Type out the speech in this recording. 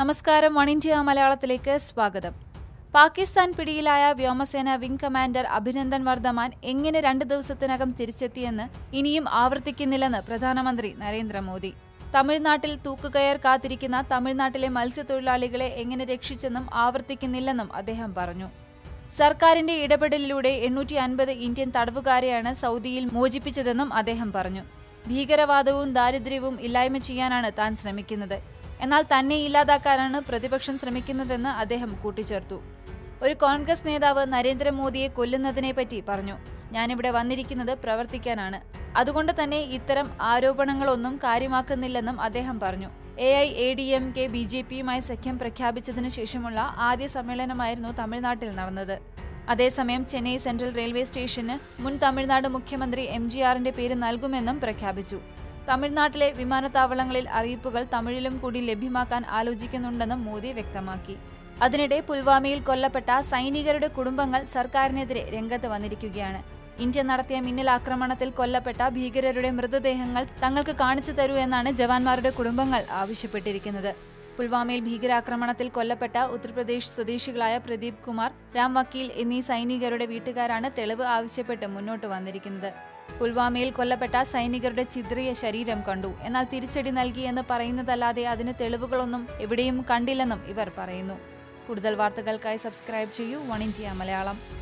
നമസ്കാരം one India മലയാളത്തിലേക്ക് സ്വാഗതം. പാകിസ്ഥാൻ പിടിയിലായ വ്യോമസേന വിംഗ് കമാൻഡർ അഭിനന്ദൻ വർദ്ധമാൻ എങ്ങനെ രണ്ട് ദിവസത്തിനകം തിരിച്ചെത്തിയെന്ന് ഇനിയും ആവർത്തിക്കുന്നില്ലെന്ന് പ്രധാനമന്ത്രി നരേന്ദ്രമോദി. തമിഴ്നാട്ടിൽ തൂക്കുകയർ കാത്തിരിക്കുന്ന തമിഴ്നാട്ടിലെ മത്സ്യത്തൊഴിലാളികളെ എങ്ങനെ രക്ഷിച്ചെന്നും ആവർത്തിക്കുന്നില്ലെന്നും അദ്ദേഹം പറഞ്ഞു. സർക്കാരിന്റെ ഇടപെടലിലൂടെ എണ്ണൂറ്റി അൻപത് ഇന്ത്യൻ തടവുകാരെയാണ് സൗദിയിൽ മോചിപ്പിച്ചതെന്നും അദ്ദേഹം പറഞ്ഞു. ഭീകരവാദവും ദാരിദ്ര്യവും ഇല്ലായ്മ ചെയ്യാനാണ് താൻ ശ്രമിക്കുന്നത്. എന്നാൽ തന്നെ ഇല്ലാതാക്കാനാണ് പ്രതിപക്ഷം ശ്രമിക്കുന്നതെന്ന് അദ്ദേഹം കൂട്ടിച്ചേർത്തു. ഒരു കോൺഗ്രസ് നേതാവ് നരേന്ദ്രമോദിയെ കൊല്ലുന്നതിനെപ്പറ്റി പറഞ്ഞു. ഞാനിവിടെ വന്നിരിക്കുന്നത് പ്രവർത്തിക്കാനാണ്. അതുകൊണ്ട് തന്നെ ഇത്തരം ആരോപണങ്ങളൊന്നും കാര്യമാക്കുന്നില്ലെന്നും അദ്ദേഹം പറഞ്ഞു. A I A D M K B J പിയുമായി സഖ്യം പ്രഖ്യാപിച്ചതിനു ശേഷമുള്ള ആദ്യ സമ്മേളനമായിരുന്നു തമിഴ്നാട്ടിൽ നടന്നത്. അതേസമയം ചെന്നൈ സെൻട്രൽ റെയിൽവേ സ്റ്റേഷന് മുൻ തമിഴ്നാട് മുഖ്യമന്ത്രി എം ജി ആറിന്റെ പേര് നൽകുമെന്നും പ്രഖ്യാപിച്ചു. തമിഴ്നാട്ടിലെ വിമാനത്താവളങ്ങളിൽ അറിയിപ്പുകൾ തമിഴിലും കൂടി ലഭ്യമാക്കാൻ ആലോചിക്കുന്നുണ്ടെന്നും മോദി വ്യക്തമാക്കി. അതിനിടെ പുൽവാമയിൽ കൊല്ലപ്പെട്ട സൈനികരുടെ കുടുംബങ്ങൾ സർക്കാരിനെതിരെ രംഗത്ത് വന്നിരിക്കുകയാണ്. ഇന്ത്യ നടത്തിയ മിന്നൽ ആക്രമണത്തിൽ കൊല്ലപ്പെട്ട ഭീകരരുടെ മൃതദേഹങ്ങൾ തങ്ങൾക്ക് കാണിച്ചു തരൂ എന്നാണ് ജവാന്മാരുടെ കുടുംബങ്ങൾ ആവശ്യപ്പെട്ടിരിക്കുന്നത്. പുൽവാമയിൽ ഭീകരാക്രമണത്തിൽ കൊല്ലപ്പെട്ട ഉത്തർപ്രദേശ് സ്വദേശികളായ പ്രദീപ് കുമാർ രാം വക്കീൽ എന്നീ സൈനികരുടെ വീട്ടുകാരാണ് തെളിവ് ആവശ്യപ്പെട്ട് മുന്നോട്ട് വന്നിരിക്കുന്നത്. പുൽവാമയിൽ കൊല്ലപ്പെട്ട സൈനികരുടെ ചിത്രീയ ശരീരം കണ്ടു. എന്നാൽ തിരിച്ചടി നൽകിയെന്ന് പറയുന്നതല്ലാതെ അതിന് തെളിവുകളൊന്നും എവിടെയും കണ്ടില്ലെന്നും ഇവർ പറയുന്നു. കൂടുതൽ വാർത്തകൾക്കായി സബ്സ്ക്രൈബ് ചെയ്യൂ. One India Malayalam.